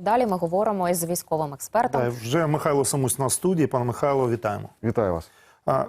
Далі ми говоримо із військовим експертом. Та, Вже Михайло Самусь на студії. Пане Михайло, вітаємо. Вітаю вас.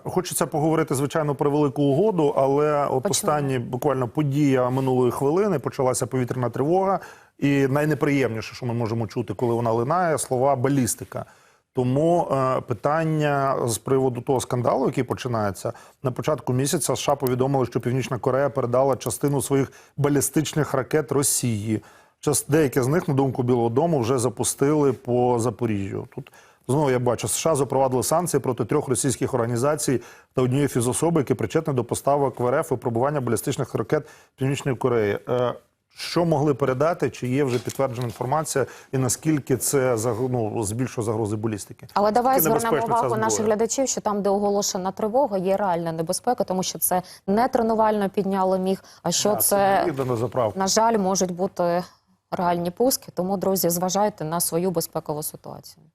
Хочеться поговорити, звичайно, про велику угоду, але от Почнемо. останні буквально подія минулої хвилини почалася повітряна тривога, і найнеприємніше, що ми можемо чути, коли вона линає, слова балістика. Тому е, питання з приводу того скандалу, який починається на початку місяця, США повідомили, що Північна Корея передала частину своїх балістичних ракет Росії. Час деякі з них, на думку Білого Дому, вже запустили по Запоріжжю. Тут знову я бачу, США запровадили санкції проти трьох російських організацій та однієї фізособи, які причетні до поставок в РФ і пробування балістичних ракет Північної Кореї. Е, що могли передати? Чи є вже підтверджена інформація, і наскільки це ну, збільшує загрози балістики? Але давай звернемо увагу наших глядачів, що там, де оголошена тривога, є реальна небезпека, тому що це не тренувально підняло міг. А що А, це на на жаль можуть бути реальні пуски. Тому, друзі, зважайте на свою безпекову ситуацію.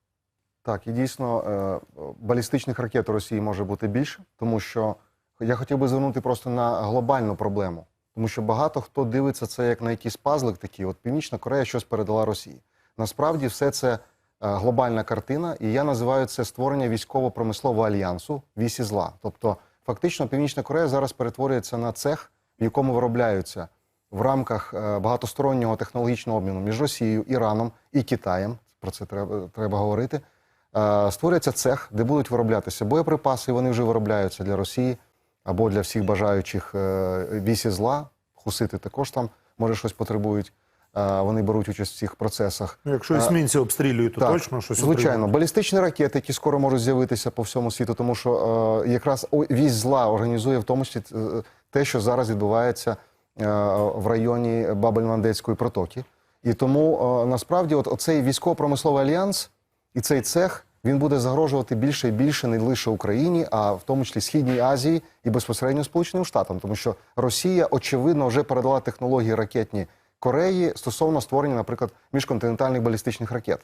Так, і дійсно е, балістичних ракет у Росії може бути більше, тому що я хотів би звернути просто на глобальну проблему, тому що багато хто дивиться це як на якийсь пазлик такий. От Північна Корея щось передала Росії. Насправді, все це е, глобальна картина, і я називаю це створення військово-промислового альянсу вісі зла. Тобто, фактично, Північна Корея зараз перетворюється на цех, в якому виробляються в рамках е, багатостороннього технологічного обміну між Росією, Іраном і Китаєм. Про це треба, треба говорити. Е, Створюється цех, де будуть вироблятися боєприпаси, і вони вже виробляються для Росії або для всіх бажаючих е, вісі зла. Хусити також там може щось потребують. Вони беруть участь в цих процесах. Ну, Якщо есмінці обстрілюють, то так, точно щось звичайно, отримають. балістичні ракети, які скоро можуть з'явитися по всьому світу, тому що якраз вісь зла організує в тому числі те, що зараз відбувається в районі Бабель-Мандецької протоки. І тому е, насправді, от оцей військово-промисловий альянс і цей цех він буде загрожувати більше і більше не лише Україні, а в тому числі Східній Азії і безпосередньо Сполученим Штатам, тому що Росія очевидно вже передала технології ракетні Кореї стосовно створення, наприклад, міжконтинентальних балістичних ракет.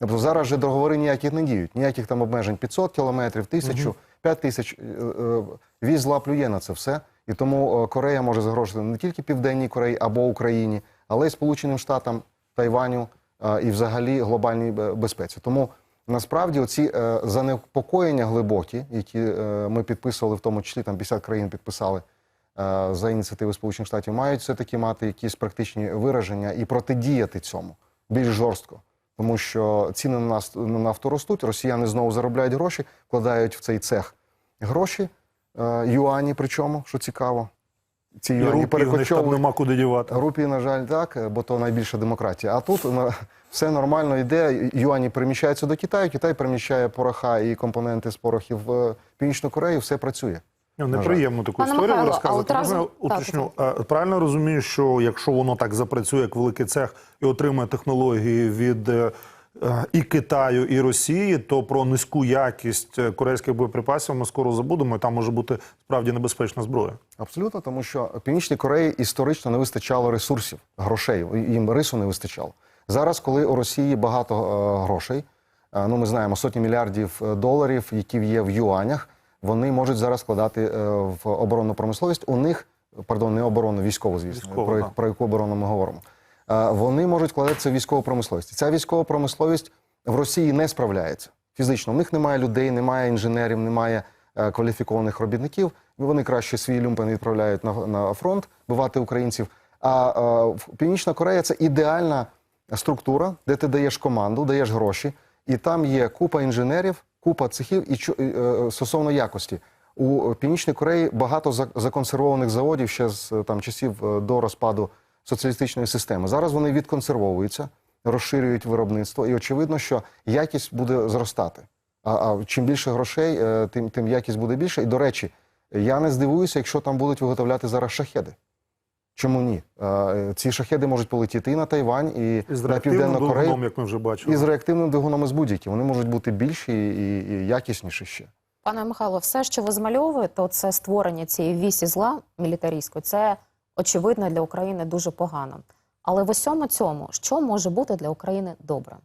Тобто зараз вже договори ніяких не діють, ніяких там обмежень 500 кілометрів, 1000, 5 тисяч. Е, е, Віз зла плює на це все. І тому е, Корея може загрожувати не тільки Південній Кореї або Україні, але й Сполученим Штатам, Тайваню е, і взагалі глобальній безпеці. Тому насправді оці е, занепокоєння глибокі, які е, ми підписували, в тому числі там 50 країн підписали е, за ініціативи Сполучених Штатів, мають все-таки мати якісь практичні вираження і протидіяти цьому більш жорстко. Тому що ціни на нафту ростуть, росіяни знову заробляють гроші, вкладають в цей цех гроші, е, юані, причому, що цікаво. Ці юані рупії в них там перекочовують. нема куди дівати. Рупії, на жаль, так, бо то найбільша демократія. А тут все нормально йде. Юані переміщаються до Китаю, Китай переміщає пороха і компоненти з порохів в Північну Корею, все працює. Неприємно таку Пане історію Михайло, а розказувати. от разом- Можна так, уточню, а, правильно розумію, що якщо воно так запрацює, як великий цех, і отримає технології від е, е, і Китаю, і Росії, то про низьку якість е, корейських боєприпасів ми скоро забудемо. і Там може бути справді небезпечна зброя. Абсолютно, тому що Північній Кореї історично не вистачало ресурсів, грошей. Їм рису не вистачало. Зараз, коли у Росії багато е, грошей, е, ну ми знаємо сотні мільярдів е, доларів, які є в юанях, вони можуть зараз складати е, в оборонну промисловість. У них, пардон, не оборонну, військову, звісно, Військову, про, про яку оборону ми говоримо. Е, Вони можуть вкладатися в військову промисловість. Ця військова промисловість в Росії не справляється фізично. У них немає людей, немає інженерів, немає е, кваліфікованих робітників. Вони краще свій люмпен відправляють на, на фронт бивати українців. А е, в- Північна Корея це ідеальна структура, де ти даєш команду, даєш гроші, і там є купа інженерів, купа цехів і і, е, стосовно якості. У Північній Кореї багато законсервованих заводів ще з е, там часів е, до розпаду соціалістичної системи. Зараз вони відконсервовуються, розширюють виробництво, і очевидно, що якість буде зростати. А, а чим більше грошей, е, тим, тим якість буде більше. І до речі, я не здивуюся, якщо там будуть виготовляти зараз шахеди. Чому ні? Е, Ці шахеди можуть полетіти і на Тайвань, і, І з на Південну Корею, двигуном, як ми вже бачили. і з реактивним двигуном і з будь-які. Вони можуть бути більші і, і якісніші ще. Пане Михайло, все, що ви змальовуєте, це створення цієї вісі зла мілітаристської, це очевидно для України дуже погано. Але в усьому цьому, що може бути для України добре?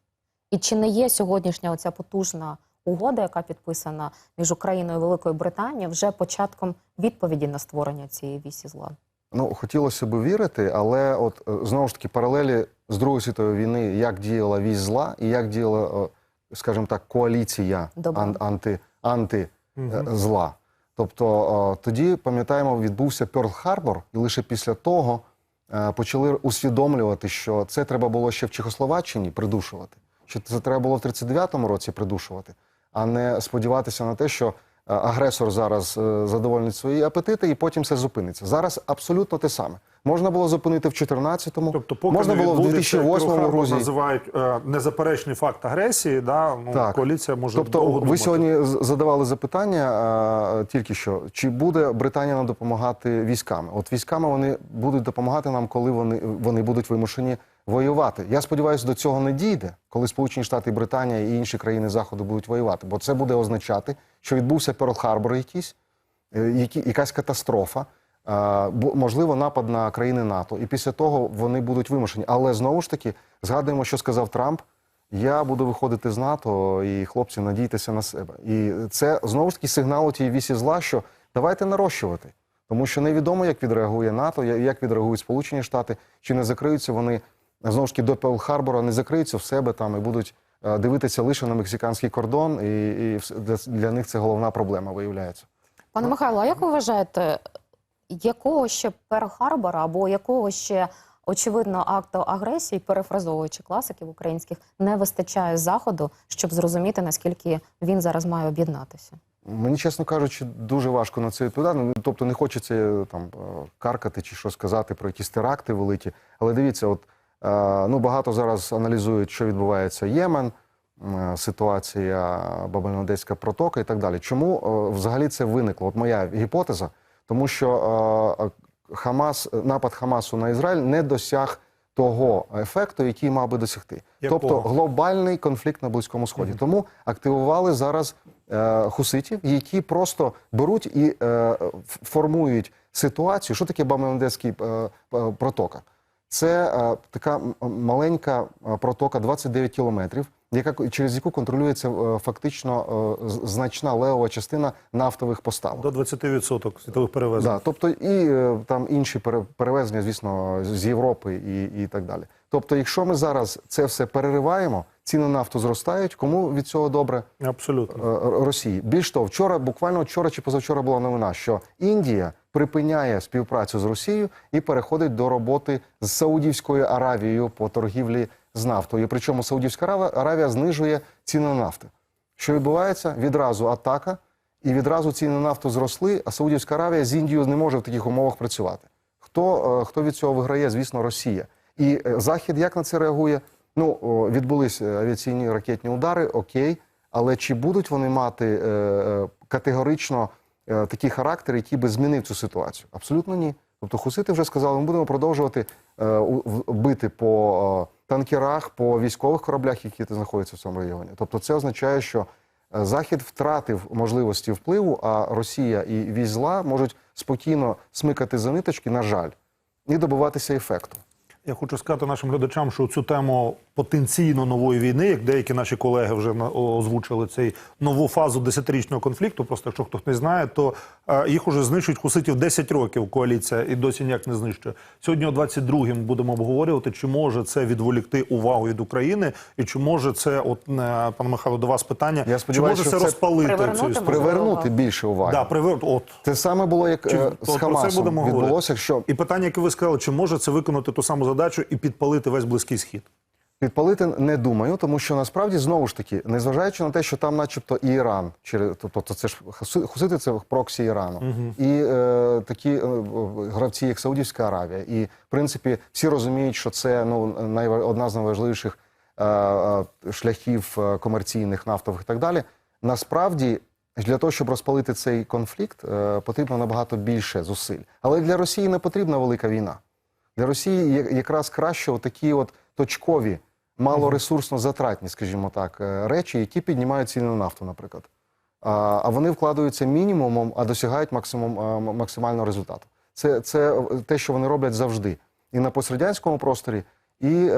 І чи не є сьогоднішня оця потужна угода, яка підписана між Україною і Великою Британією, вже початком відповіді на створення цієї вісі зла? Ну, хотілося б вірити, але от е, знову ж таки паралелі з Другої світової війни, як діяла вісь зла і як діяла, скажімо так, коаліція ан- анти, анти зла. Тобто е, тоді, пам'ятаємо, відбувся перл Харбор, і лише після того е, почали усвідомлювати, що це треба було ще в Чехословаччині придушувати, що це треба було в 39-му році придушувати, а не сподіватися на те, що агресор зараз е, задовольнить свої апетити і потім все зупиниться. Зараз абсолютно те саме. Можна було зупинити в 14-му, Тобто, поки можна було в відбудеться, 2008-му Пюрл-Харбор Грузії. називають е, незаперечний факт агресії, да, ну, Так. коаліція може Тобто, довго ви думати. сьогодні задавали запитання а, тільки що, чи буде Британія нам допомагати військами? От військами вони будуть допомагати нам, коли вони, вони будуть вимушені воювати. Я сподіваюся, до цього не дійде, коли Сполучені Штати Британія і інші країни Заходу будуть воювати, бо це буде означати, що відбувся Перл-Харбор якийсь, е, які, якась катастрофа. Можливо, напад на країни НАТО, і після того вони будуть вимушені. Але знову ж таки згадуємо, що сказав Трамп. Я буду виходити з НАТО, і хлопці, надійтеся на себе. І це знову ж таки сигнал у тієї вісі зла, що давайте нарощувати. Тому що невідомо, як відреагує НАТО, як відреагують Сполучені Штати, чи не закриються вони знову ж таки до Пел-Харбора, не закриються в себе там і будуть дивитися лише на мексиканський кордон, і, і для, них це головна проблема виявляється. Пане Михайло, а як ви вважаєте, якого ще Перл-Харбора або якого ще очевидно акту агресії, перефразовуючи класиків українських, не вистачає заходу, щоб зрозуміти наскільки він зараз має об'єднатися? Мені, чесно кажучи, дуже важко на це відповідати. Ну, Тобто не хочеться е, там е, каркати чи що сказати про якісь теракти великі. Але дивіться, от е, ну багато зараз аналізують, що відбувається Ємен, е, ситуація Бабельно-Одеська протока і так далі. Чому е, взагалі це виникло? От моя гіпотеза, тому що е, е, Хамас, напад Хамасу на Ізраїль не досяг того ефекту, який мав би досягти. Якого? Тобто глобальний конфлікт на Близькому Сході. Тому активували зараз е, хуситів, які просто беруть і е, формують ситуацію. Що таке Бамендецький е, е, протока? Це е, така маленька е, протока 29 кілометрів, яка через яку контролюється е, фактично е, значна левова частина нафтових поставок. До 20% світових перевезень. Да, тобто і е, там інші пере- перевезення, звісно, з Європи і, і так далі. Тобто, якщо ми зараз це все перериваємо, ціни нафту зростають. Кому від цього добре? Абсолютно. Е, Росії. Більш того, вчора, буквально вчора чи позавчора була новина, що Індія припиняє співпрацю з Росією і переходить до роботи з Саудівською Аравією по торгівлі з нафтою. Причому Саудівська Аравія знижує ціни нафти. Що відбувається? Відразу атака, і відразу ціни нафту зросли, а Саудівська Аравія з Індією не може в таких умовах працювати. Хто, е, хто від цього виграє? Звісно, Росія. І е, Захід як на це реагує? Ну, відбулись е, авіаційні ракетні удари, окей. Але чи будуть вони мати е, е, категорично такий характер, який би змінив цю ситуацію? Абсолютно ні. Тобто хусити вже сказали, ми будемо продовжувати бити по танкерах, по військових кораблях, які знаходяться в цьому регіоні. Тобто, це означає, що Захід втратив можливості впливу, а Росія і вісь зла можуть спокійно смикати за ниточки, на жаль, і добиватися ефекту. Я хочу сказати нашим глядачам, що цю тему потенційно нової війни, як деякі наші колеги вже на- озвучили цей нову фазу десятирічного конфлікту. Просто якщо хтось не знає, то е, їх уже знищують хуситів 10 років. Коаліція і досі ніяк не знищує. Сьогодні о 22-м будемо обговорювати, чи може це відволікти увагу від України, і чи може це, от е, пане Михайло, до вас питання, Я чи може це що це розпалити привернути цю історію? Привернути більше уваги. Да, привер... от. Те саме було, як Чи, е, з про це Хамасом будемо відбулося, говорити. що І питання, яке ви сказали, чи може це виконати ту саму задачу і підпалити весь близький схід? Підпалити не думаю, тому що насправді знову ж таки, незважаючи на те, що там, начебто, і Іран, через тобто це ж хуси- хусити це проксі Ірану, і е, такі е, гравці, як Саудівська Аравія, і в принципі всі розуміють, що це ну найва- одна з найважливіших е, е, шляхів е, комерційних нафтових і так далі. Насправді. Для того, щоб розпалити цей конфлікт, е, потрібно набагато більше зусиль. Але для Росії не потрібна велика війна. Для Росії якраз краще такі от точкові, малоресурсно затратні, скажімо так, е, речі, які піднімають ціни на нафту, наприклад. А, а вони вкладаються мінімумом, а досягають максимум, е, максимального результату. Це, це те, що вони роблять завжди. І на пострадянському просторі, і е,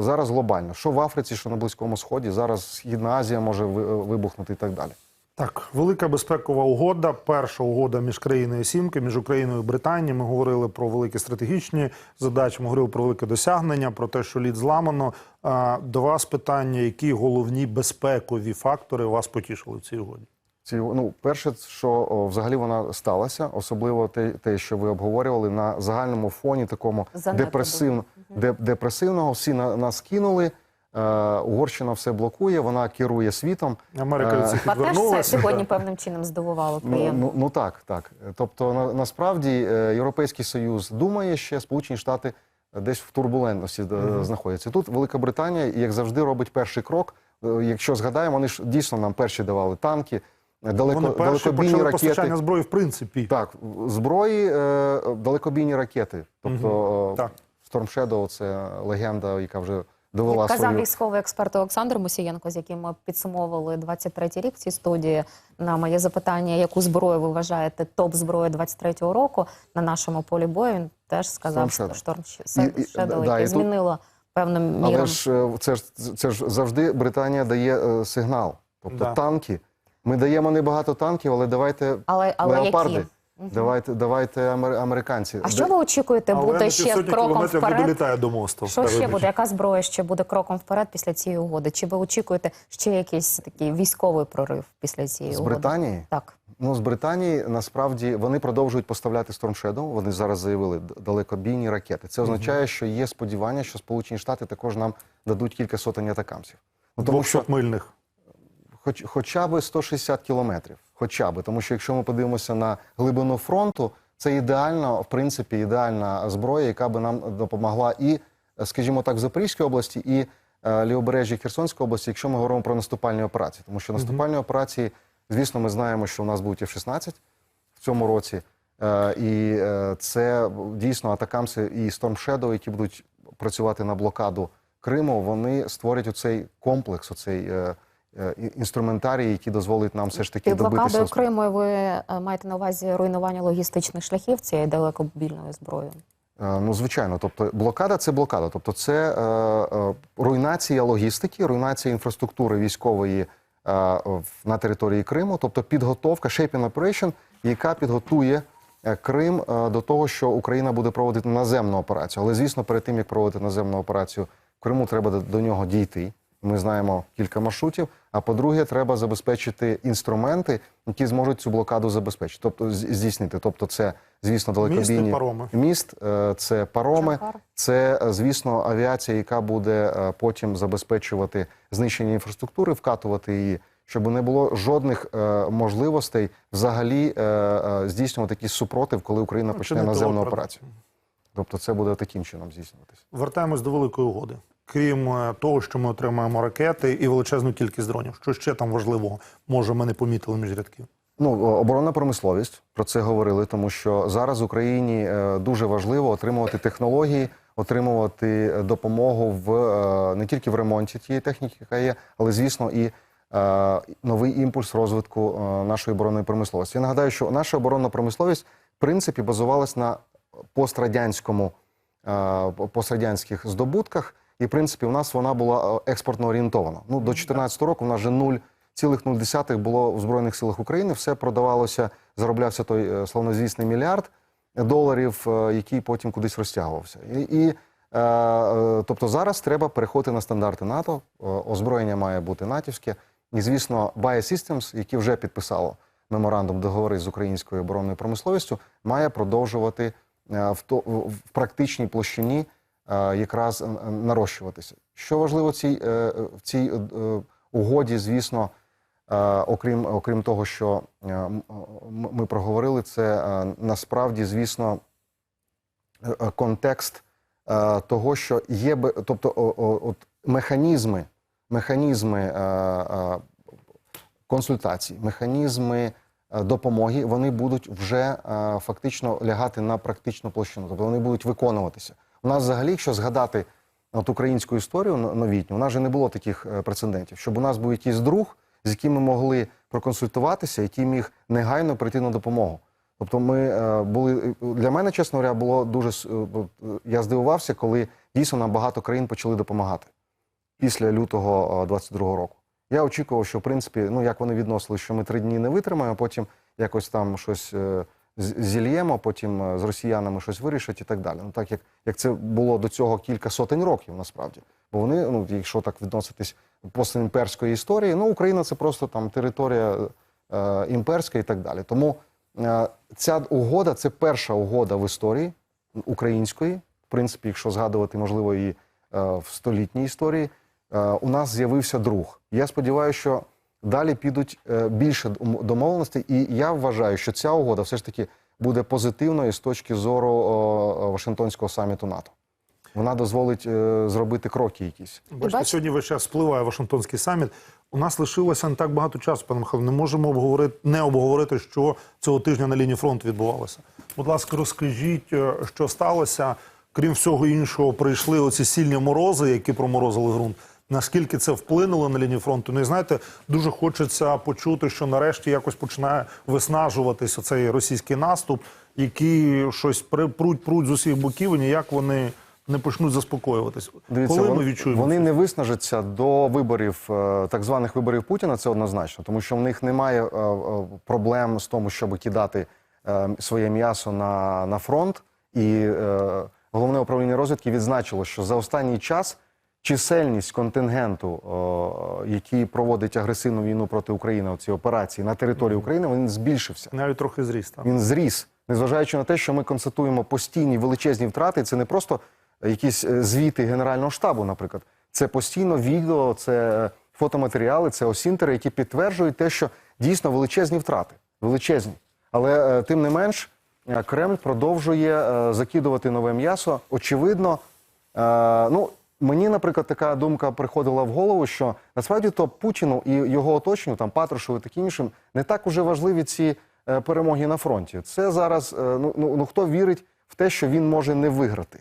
зараз глобально. Що в Африці, що на Близькому Сході, зараз Східна Азія може вибухнути і так далі. Так, велика безпекова угода. Перша угода між країною сімки, між Україною і Британією. Ми говорили про великі стратегічні задачі. Ми говорили про велике досягнення, про те, що лід зламано. До вас питання: які головні безпекові фактори вас потішили в цій угоді? Ці, ну, перше, що о, взагалі вона сталася, особливо те, те, що ви обговорювали на загальному фоні такому Занепаду. депресивно, де, депресивного. Всі на, нас кинули. Е, Угорщина все блокує, вона керує світом. Америка від цих Вас теж це сьогодні певним чином здивувало. Ну, Приємно. ну, ну так, так. Тобто, на, насправді е, Європейський Союз думає ще, Сполучені Штати десь в турбулентності е, знаходяться. Тут Велика Британія, як завжди, робить перший крок. Е, Якщо згадаємо, вони ж дійсно нам перші давали танки, е, далеко, Вони перші далекобійні почали ракети. постачання зброї, в принципі. Так, зброї, е, далекобійні ракети. Тобто Так. Storm Shadow – це легенда, яка вже довела Як казав свою. військовий експерт Олександр Мусієнко, з яким ми підсумовували 23-й рік в цій студії, на моє запитання, яку зброю ви вважаєте топ зброю 23-го року на нашому полі бою, він теж сказав Shadow. Шторм да, яке змінило певним міром. Але ж е, це ж це ж завжди Британія дає е, сигнал. Тобто Да. танки. Ми даємо небагато танків, але давайте Але, але леопарди. які? Давайте, давайте амер- американці. А що ви очікуєте Але буде ще кроком кілометрів не вперед? долітає до мосту. Що ще буде? Яка зброя ще буде кроком вперед після цієї угоди? Чи ви очікуєте ще якийсь такий військовий прорив після цієї З угоди? Британії? Так. Ну, з Британії насправді вони продовжують поставляти Storm Shadow. Вони зараз заявили д- далекобійні ракети. Це означає, що є сподівання, що Сполучені Штати також нам дадуть кілька сотень атакамсів. Ну, тому що мильних. хоч, хоча б 160 кілометрів. Хоча б, тому що якщо ми подивимося на глибину фронту, це ідеально, в принципі, ідеальна зброя, яка би нам допомогла і, скажімо так, в Запорізькій області, і е, лівобережжі Херсонської області, якщо ми говоримо про наступальні операції. Тому що наступальні операції, звісно, ми знаємо, що у нас будуть F-16 в цьому році. Е, І е, це дійсно атакамси і Storm Shadow, які будуть працювати на блокаду Криму, вони створять оцей комплекс, оцей е, інструментарій, який дозволить нам все ж таки добитися. блокадою. Криму ви е, маєте на увазі руйнування логістичних шляхів цієї далекобільної зброї? Е, Ну, звичайно, тобто блокада це блокада, тобто це е, е, руйнація логістики, руйнація інфраструктури військової е, в- на території Криму, тобто підготовка shaping operation, яка підготує е, Крим е, до того, що Україна буде проводити наземну операцію. Але звісно, перед тим як проводити наземну операцію в Криму, треба до, до нього дійти. Ми знаємо кілька маршрутів. А по-друге, треба забезпечити інструменти, які зможуть цю блокаду забезпечити, тобто здійснити. Тобто, це звісно далекобійні Міст пароми. міст, е, це пароми, це е, звісно авіація, яка буде е, потім забезпечувати знищення інфраструктури, вкатувати її, щоб не було жодних можливостей взагалі здійснювати якийсь супротив, коли Україна Ну, почне не наземну операцію. Тобто, це буде таким чином здійснюватися. Вертаємось до великої угоди. Крім е, того, що ми отримаємо ракети і величезну кількість дронів. Що ще там важливого? Може, ми не помітили між рядків. Ну, оборонна промисловість про це говорили, тому що зараз Україні е, дуже важливо отримувати технології, отримувати е, допомогу в не тільки в ремонті тієї техніки, яка є, але звісно і новий імпульс розвитку нашої оборонної промисловості. Я нагадаю, що наша оборонна промисловість в принципі базувалась на пострадянському пострадянських здобутках, і в принципі у нас вона була е, експортно орієнтована. Ну до 2014 року у нас вже 0,0 було в збройних силах України. Все продавалося, зароблявся той е, славнозвісний мільярд доларів, е, який потім кудись розтягувався. І, і тобто зараз треба переходити на стандарти НАТО. Озброєння має бути натівське. І, звісно, BioSystems, які вже підписало меморандум договори з українською оборонною промисловістю, має продовжувати в, то, в практичній площині якраз е, нарощуватися. Що важливо цій, е, в цій е, угоді, звісно, е, окрім, окрім того, що е, ми проговорили, це е, насправді, звісно, е, е, контекст е, того, що є, тобто от механізми, механізми е, е, консультацій, механізми е, допомоги, вони будуть вже е, фактично лягати на практичну площину, тобто вони будуть виконуватися. У нас взагалі, якщо згадати от українську історію но- новітню, у нас же не було таких е, прецедентів, щоб у нас був якийсь друг, з яким ми могли проконсультуватися, який міг негайно прийти на допомогу. Тобто, ми е, були для мене, чесно говоря, було дуже е, е, я здивувався, коли дійсно нам багато країн почали допомагати після лютого е, 22-го року. Я очікував, що в принципі, ну як вони відносили, що ми три дні не витримаємо, а потім якось там щось е, зільємо, потім е, з росіянами щось вирішать і так далі. Ну так як, як це було до цього кілька сотень років, насправді. Бо вони, ну якщо так відноситись постімперської історії, ну Україна це просто там територія е, імперська і так далі. Тому е, ця угода це перша угода в історії української. В принципі, якщо згадувати, можливо, і е, в столітній історії, е, у нас з'явився друг. Я сподіваюся, що далі підуть е, більше домовленостей, і я вважаю, що ця угода все ж таки буде позитивною з точки зору Вашингтонського саміту НАТО. Вона дозволить е, зробити кроки якісь. Бачите, сьогодні весь час спливає Вашингтонський саміт. У нас лишилося не так багато часу, пане Михайло. Не можемо обговорити, не обговорити, що цього тижня на лінії фронту відбувалося. Будь ласка, розкажіть, е, що сталося. Крім всього іншого, прийшли оці сильні морози, які проморозили ґрунт. Наскільки це вплинуло на лінію фронту? Ну і знаєте, дуже хочеться почути, що нарешті якось починає виснажуватися цей російський наступ, які щось при- пруть пруть з усіх боків, і ніяк вони не почнуть заспокоюватись. Коли вон- ми відчуємо вони це? не виснажаться до виборів, е, так званих виборів Путіна, це однозначно, тому що в них немає е, е, проблем з тому, щоб кидати своє м'ясо на, на фронт. І головне управління розвідки відзначило, що за останній час чисельність контингенту, який проводить агресивну війну проти України, ці операції на території України, він збільшився. навіть трохи зріс там. Він зріс, незважаючи на те, що ми констатуємо постійні величезні втрати. Це не просто якісь е, звіти Генерального штабу, наприклад. Це постійно відео, це е, фотоматеріали, це осінтери, які підтверджують те, що дійсно величезні втрати. Величезні. Але е, тим не менш, Кремль продовжує е, закидувати нове м'ясо. Очевидно, е, ну. Мені, наприклад, така думка приходила в голову, що насправді то Путіну і його оточенню, там Патрушеву і таким іншим, не так уже важливі ці е, перемоги на фронті. Це зараз е, ну, ну, ну хто вірить в те, що він може не виграти,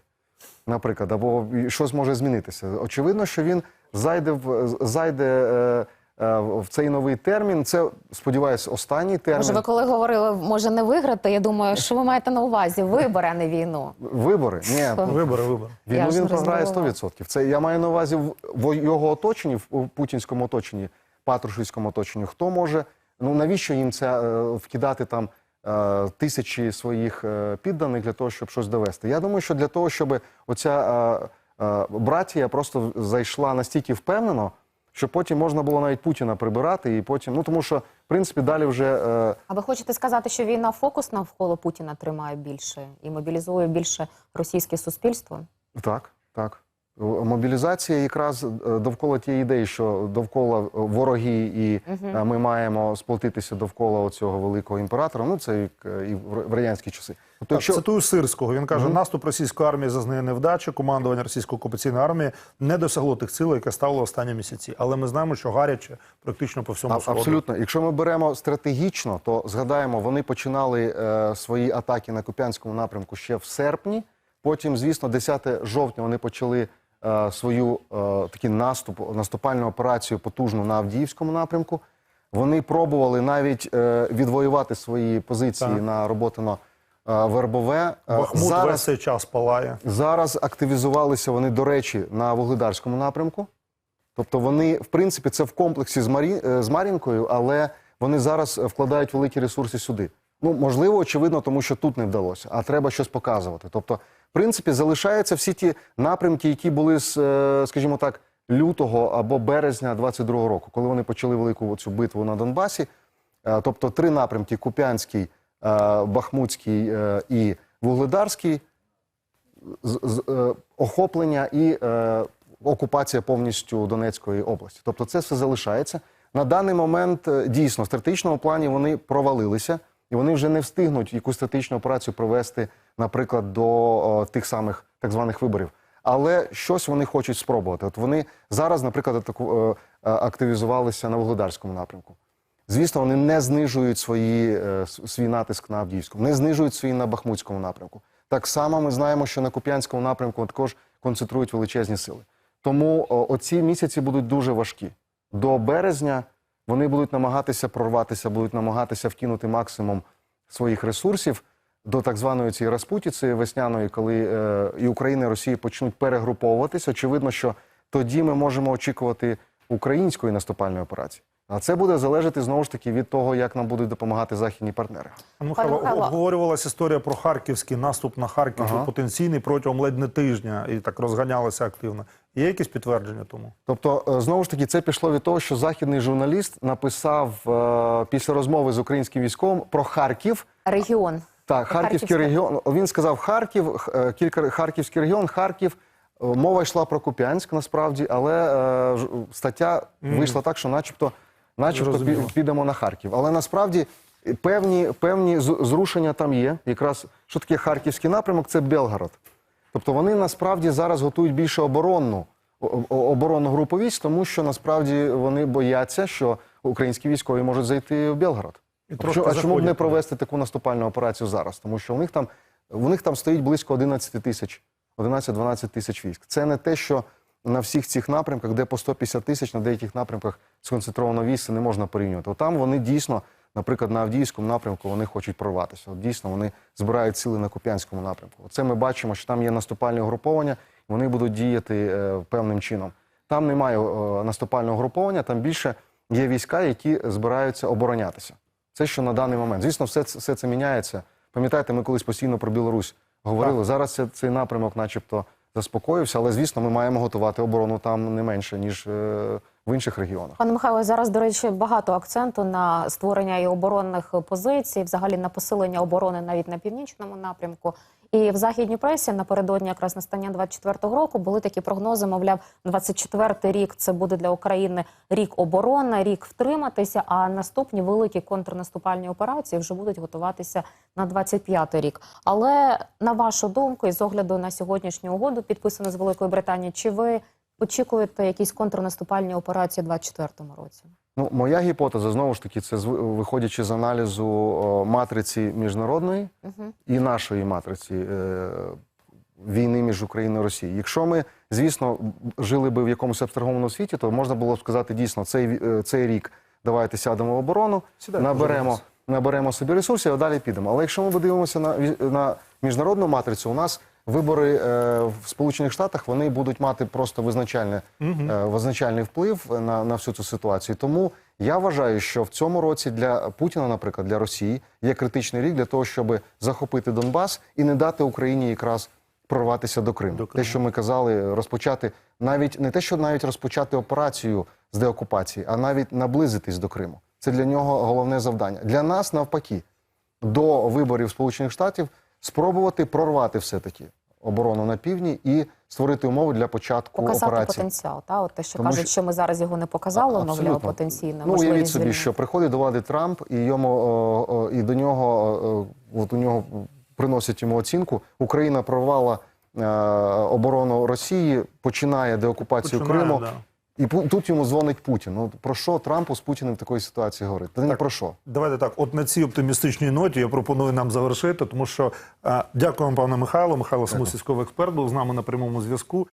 наприклад, або щось може змінитися. Очевидно, що він зайде в зайде е, в цей новий термін. Це сподіваюся, останній термін. Може, ви коли говорили, може не виграти, я думаю, що ви маєте на увазі? Вибори, а не війну. Вибори? Ні, Вибори, вибори. Війну Я він програє розмовляла. 100%. Це я маю на увазі в, його оточенні, в, путінському оточенні, патрушівському оточенні. Хто може, ну навіщо їм це е, вкидати там е, тисячі своїх е, підданих для того, щоб щось довести? Я думаю, що для того, щоб оця е, е, братія просто зайшла настільки впевнено, що потім можна було навіть Путіна прибирати, і потім, ну тому що в принципі далі вже. Е, А ви хочете сказати, що війна фокус навколо Путіна тримає більше і мобілізує більше російське суспільство? Так, так. Мобілізація якраз е, довкола тієї ідеї, що довкола е, вороги, і е, ми маємо сплотитися довкола цього великого імператора. Ну це як і в радянські часи. Тобто, Так, цитую Сирського. Він каже: наступ російської армії зазнає невдачі. Командування російської окупаційної армії не досягло тих цілей, яке ставило останні місяці. Але ми знаємо, що гаряче практично по всьому А- сходу. Абсолютно. Якщо ми беремо стратегічно, то згадаємо, вони починали е, свої атаки на Куп'янському напрямку ще в серпні. Потім, звісно, 10 жовтня вони почали свою е, такий наступ, наступальну операцію потужну на Авдіївському напрямку. Вони пробували навіть е, відвоювати свої позиції Так. на роботино е, Вербове. Е, Бахмут весь зараз, цей час палає. зараз активізувалися вони, до речі, на Вугледарському напрямку. Тобто вони, в принципі, це в комплексі з, Марі... е, з Мар'їнкою, але вони зараз вкладають великі ресурси сюди. Ну, можливо, очевидно, тому що тут не вдалося, а треба щось показувати. Тобто, в принципі, залишаються всі ті напрямки, які були з, е, скажімо так, лютого або березня 22-го року, коли вони почали велику цю битву на Донбасі. Е, Тобто три напрямки: Куп'янський, е, Бахмутський і Вугледарський охоплення і окупація повністю Донецької області. Тобто це все залишається. На даний момент дійсно в стратегічному плані вони провалилися, і вони вже не встигнуть якусь стратегічну операцію провести, наприклад, до тих самих так званих виборів. Але щось вони хочуть спробувати. От вони зараз, наприклад, атаку, е, е, активізувалися на Вугледарському напрямку. Звісно, вони не знижують свої, е, свій натиск на Авдіївському, не знижують свій на Бахмутському напрямку. Так само ми знаємо, що на Куп'янському напрямку також концентрують величезні сили. Тому оці місяці будуть дуже важкі. До березня вони будуть намагатися прорватися, будуть намагатися вкинути максимум своїх ресурсів до так званої цієї розпутіці весняної, коли е, і Україна, і Росія почнуть перегруповуватися. Очевидно, що тоді ми можемо очікувати української наступальної операції. А це буде залежати знову ж таки від того, як нам будуть допомагати західні партнери. Михайло, Михайло. обговорювалася історія про харківський наступ на Харків Ага. потенційний протягом ледь не тижня і так розганялося активно. Є якісь підтвердження тому? Тобто, е, знову ж таки, це пішло від того, що західний журналіст написав е, після розмови з українським військовим про Харків. Регіон. Так, Харківський регіон. Він сказав Харків, е, кілька Харківський регіон, Харків. Е, Мова йшла про Куп'янськ насправді, але е, ж- стаття вийшла так, що начебто, начебто пі- підемо на Харків. Але насправді певні, певні зрушення там є. Якраз що таке харківський напрямок? Це Белгород. Тобто вони насправді зараз готують більше оборонну оборонну групу військ, тому що насправді вони бояться, що українські військові можуть зайти в Белгород. І А чому- а чому б не провести таку наступальну операцію зараз? Тому що у них там у них там стоїть близько 11 тисяч, 11-12 тисяч військ. Це не те, що на всіх цих напрямках, де по 150 тисяч, на деяких напрямках сконцентровано військ, не можна порівнювати. От там вони дійсно, наприклад, на Авдіївському напрямку вони хочуть прорватися. От дійсно вони збирають сили на Куп'янському напрямку. Оце ми бачимо, що там є наступальні угруповання, вони будуть діяти е, певним чином. Там немає е, наступального угруповання, там більше є війська, які збираються оборонятися. Це що на даний момент. Звісно, все, все це міняється. Пам'ятаєте, ми колись постійно про Білорусь говорили. Зараз це, цей напрямок, начебто, заспокоївся, але звісно, ми маємо готувати оборону там не менше, ніж е, в інших регіонах. Пане Михайло, зараз, до речі, багато акценту на створення і оборонних позицій, взагалі на посилення оборони навіть на північному напрямку. І в західній пресі напередодні якраз настання 24-го року були такі прогнози. Мовляв, 24-й рік це буде для України рік оборони, рік втриматися. А наступні великі контрнаступальні операції вже будуть готуватися на 25-й рік. Але на вашу думку, і з огляду на сьогоднішню угоду, підписану з Великою Британією, чи ви очікуєте якісь контрнаступальні операції у 24-му році? Ну, моя гіпотеза знову ж таки, це виходячи з аналізу о, матриці міжнародної і нашої матриці е, війни між Україною і Росією. Якщо ми, звісно, жили би в якомусь абстрагованому світі, то можна було б сказати дійсно, цей, е, цей рік давайте сядемо в оборону, Сідайте, наберемо, наберемо собі ресурсів, а далі підемо. Але якщо ми подивимося на, на міжнародну матрицю, у нас вибори е, в Сполучених Штатах вони будуть мати просто визначальне, е, визначальний вплив на, на всю цю ситуацію. Тому я вважаю, що в цьому році для Путіна, наприклад, для Росії є критичний рік для того, щоб захопити Донбас і не дати Україні якраз прорватися до Криму. До Криму. Те, що ми казали, розпочати навіть не те, що навіть розпочати операцію з деокупації, а навіть наблизитись до Криму. Це для нього головне завдання. Для нас навпаки, до виборів Сполучених Штатів спробувати прорвати все-таки оборону на півдні і створити умови для початку Показати операції. потенціал, та от те, що Тому кажуть, що- ми зараз його не показали, А- мовляв, потенційно. Ну, уявіть собі, що приходить до влади Трамп, і йому о, о, і до нього о, от у нього приносять йому оцінку. Україна прорвала е, оборону Росії, починає деокупацію Починає, Криму. да. І тут йому дзвонить Путін. Ну про що Трампу з Путіним в такої ситуації говорить? Та ні про що. Давайте так, от на цій оптимістичній ноті я пропоную нам завершити, тому що а, дякуємо, пане Михайло. Михайло Самусівський експерт був з нами на прямому зв'язку.